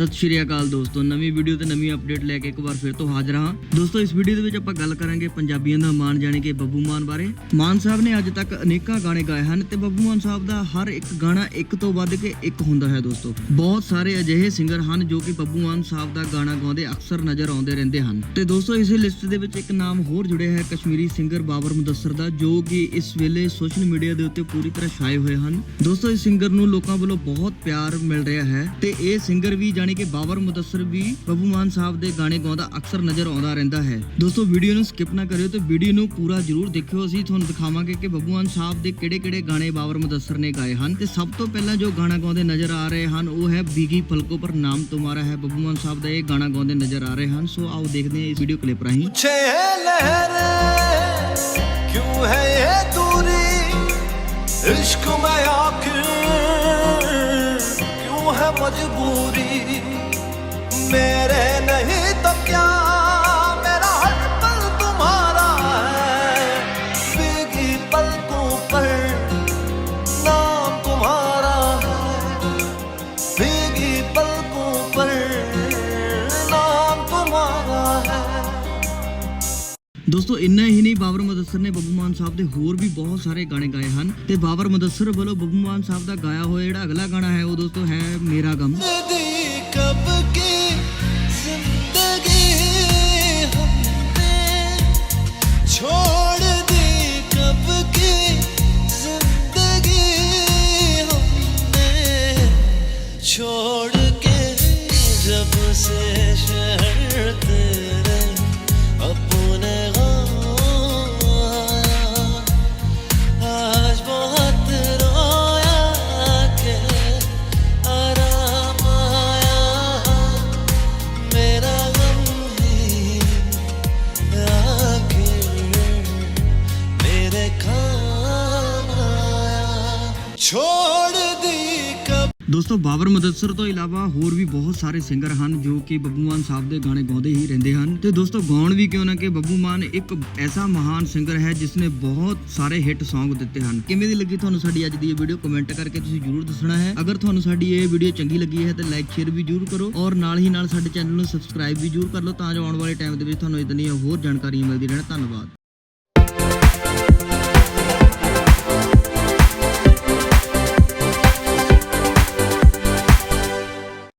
ਸਤਿ ਸ਼੍ਰੀ ਅਕਾਲ ਦੋਸਤੋ, ਨਵੀਂ ਵੀਡੀਓ ਤੇ ਨਵੀਂ ਅਪਡੇਟ ਲੈ ਕੇ ਇੱਕ ਵਾਰ ਫਿਰ ਤੋਂ ਹਾਜ਼ਰ ਹਾਂ। ਦੋਸਤੋ, ਇਸ ਵੀਡੀਓ ਦੇ ਵਿੱਚ ਆਪਾਂ ਗੱਲ ਕਰਾਂਗੇ ਪੰਜਾਬੀਆਂ ਦਾ ਮਾਨ ਜਾਣੀ ਕਿ ਬੱਬੂ ਮਾਨ ਬਾਰੇ। ਮਾਨ ਸਾਹਿਬ ਨੇ ਅੱਜ ਤੱਕ ਅਨੇਕਾਂ ਗਾਣੇ ਗਾਏ ਹਨ ਤੇ ਬੱਬੂ ਮਾਨ ਸਾਹਿਬ ਦਾ ਹਰ ਇੱਕ ਗਾਣਾ ਇੱਕ ਤੋਂ ਵੱਧ ਕੇ ਇੱਕ ਹੁੰਦਾ ਹੈ ਦੋਸਤੋ। ਬਹੁਤ ਸਾਰੇ ਅਜਿਹੇ ਸਿੰਗਰ ਹਨ ਜੋ ਕਿ ਬੱਬੂ ਮਾਨ ਸਾਹਿਬ ਦਾ ਗਾਣਾ ਗਾਉਂਦੇ ਅਕਸਰ ਨਜ਼ਰ ਆਉਂਦੇ ਰਹਿੰਦੇ ਹਨ। ਤੇ ਦੋਸਤੋ, ਇਸੇ ਲਿਸਟ ਦੇ ਵਿੱਚ ਇੱਕ ਨਾਮ ਹੋਰ ਜੁੜਿਆ ਹੈ ਕਸ਼ਮੀਰੀ ਸਿੰਗਰ ਬਾਬਰ ਮੁਦੱਸਰ ਦਾ, ਜੋ ਕਿ ਇਸ ਵੇਲੇ ਸੋਸ਼ਲ ਮੀਡੀਆ ਦੇ ਉੱਤੇ ਪੂਰੀ ਤਰ੍ਹਾਂ ਛਾਏ ਹੋਏ ਹਨ। ਦੋਸਤੋ, ਇਸ ਸਿੰਗਰ ਨੂੰ ਲੋਕਾਂ ਵੱਲੋਂ ਬਹੁਤ ਪਿਆਰ ਮਿਲ ਰਿਹਾ ਹੈ ਤੇ ਇਹ ਸਿੰਗਰ ਵੀ ਜਾਣੀ ਜਾਣੇ ਕਿ ਬਾਬਰ ਮੁਦੱਸਰ ਵੀ ਬੱਬੂ ਮਾਨ ਸਾਹਿਬ ਦੇ ਗਾਣੇ ਗਾਉਂਦਾ ਅਕਸਰ ਨਜ਼ਰ ਆਉਂਦਾ ਰਹਿੰਦਾ ਹੈ। ਦੋਸਤੋ ਵੀਡੀਓ ਨੂੰ ਸਕਿਪ ਨਾ ਕਰਿਓ ਤੇ ਵੀਡੀਓ ਨੂੰ ਪੂਰਾ ਜ਼ਰੂਰ ਦੇਖਿਓ। ਅਸੀਂ ਤੁਹਾਨੂੰ ਦਿਖਾਵਾਂਗੇ ਕਿ ਬੱਬੂ ਮਾਨ ਸਾਹਿਬ ਦੇ ਕਿਹੜੇ-ਕਿਹੜੇ ਗਾਣੇ ਬਾਬਰ ਮੁਦੱਸਰ ਨੇ ਗਾਏ ਹਨ ਤੇ ਸਭ ਤੋਂ ਪਹਿਲਾਂ ਜੋ ਗਾਣਾ ਗਾਉਂਦੇ ਨਜ਼ਰ ਆ ਰਹੇ ਹਨ, ਉਹ ਹੈ ਬੀਗੀ ਫਲਕੋ ਪਰ ਨਾਮ ਤੁਮਾਰਾ ਹੈ। ਬੱਬੂ ਮਾਨ ਸਾਹਿਬ ਦਾ ਇਹ ਗਾਣਾ ਗਾਉਂਦੇ ਨਜ਼ਰ ਆ ਰਹੇ ਹਨ। ਸੋ ਆਓ ਦੇਖਦੇ ਹਾਂ ਇਸ ਵੀਡੀਓ ਕਲਿੱਪ ਰਾਹੀਂ। ਕਿਉਂ ਹੈ ਇਹ ਦੂਰੀ? ਇਸ਼ਕ ਮੈਂ है मजबूरी मेरे नहीं तो क्या ਦੋਸਤੋ, ਇੰਨਾ ਹੀ ਨਹੀਂ, ਬਾਬਰ ਮਦਸਰ ਨੇ ਬੱਬੂ ਮਾਨ ਸਾਹਿਬ ਦੇ ਹੋਰ ਵੀ ਬਹੁਤ ਸਾਰੇ ਗਾਣੇ ਗਾਏ ਹਨ ਤੇ ਬਾਬਰ ਮਦਸਰ ਵੱਲੋਂ ਬੱਬੂ ਮਾਨ ਸਾਹਿਬ ਦਾ ਗਾਇਆ ਹੋਇਆ ਜਿਹੜਾ ਅਗਲਾ ਗਾਣਾ ਹੈ ਉਹ ਦੋਸਤੋ ਹੈ ਮੇਰਾ ਗਮ। ਦੀ ਕਬਰ ਦੋਸਤੋ, ਬਾਬਰ ਮਦਦਸਰ ਤੋਂ ਇਲਾਵਾ ਹੋਰ ਵੀ ਬਹੁਤ ਸਾਰੇ ਸਿੰਗਰ ਹਨ ਜੋ ਕਿ ਬੱਬੂ ਮਾਨ ਸਾਹਿਬ ਦੇ ਗਾਣੇ ਗਾਉਂਦੇ ਹੀ ਰਹਿੰਦੇ ਹਨ। ਤੇ ਦੋਸਤੋ, ਗਾਉਣ ਵੀ ਕਿਉਂ ਨਾ ਕਿ ਬੱਬੂ ਮਾਨ ਇੱਕ ਐਸਾ ਮਹਾਨ ਸਿੰਗਰ ਹੈ ਜਿਸ ਨੇ ਬਹੁਤ ਸਾਰੇ ਹਿੱਟ ਸੌਂਗ ਦਿੱਤੇ ਹਨ। ਕਿਵੇਂ ਦੀ ਲੱਗੀ ਤੁਹਾਨੂੰ ਸਾਡੀ ਅੱਜ ਦੀ ਇਹ ਵੀਡੀਓ ਕਮੈਂਟ ਕਰਕੇ ਤੁਸੀਂ ਜਰੂਰ ਦੱਸਣਾ ਹੈ। ਅਗਰ ਤੁਹਾਨੂੰ ਸਾਡੀ ਇਹ ਵੀਡੀਓ ਚੰਗੀ ਲੱਗੀ ਹੈ ਤਾਂ ਲਾਈਕ ਸ਼ੇਅਰ ਵੀ ਜਰੂਰ ਕਰੋ ਔਰ ਨਾਲ ਹੀ ਨਾਲ ਸਾਡੇ ਚੈਨਲ ਨੂੰ ਸਬਸਕ੍ਰਾਈਬ ਵੀ ਜਰੂਰ ਕਰ ਲਓ ਤਾਂ ਜੋ ਆਉਣ ਵਾਲੇ ਟਾਈਮ ਦੇ ਵਿੱਚ ਤੁਹਾਨੂੰ ਇਦਾਂ ਦੀਆਂ ਹੋਰ ਜਾਣਕਾਰੀਆਂ ਮਿਲਦੀ ਰਹਿਣ। ਧੰਨਵਾਦ।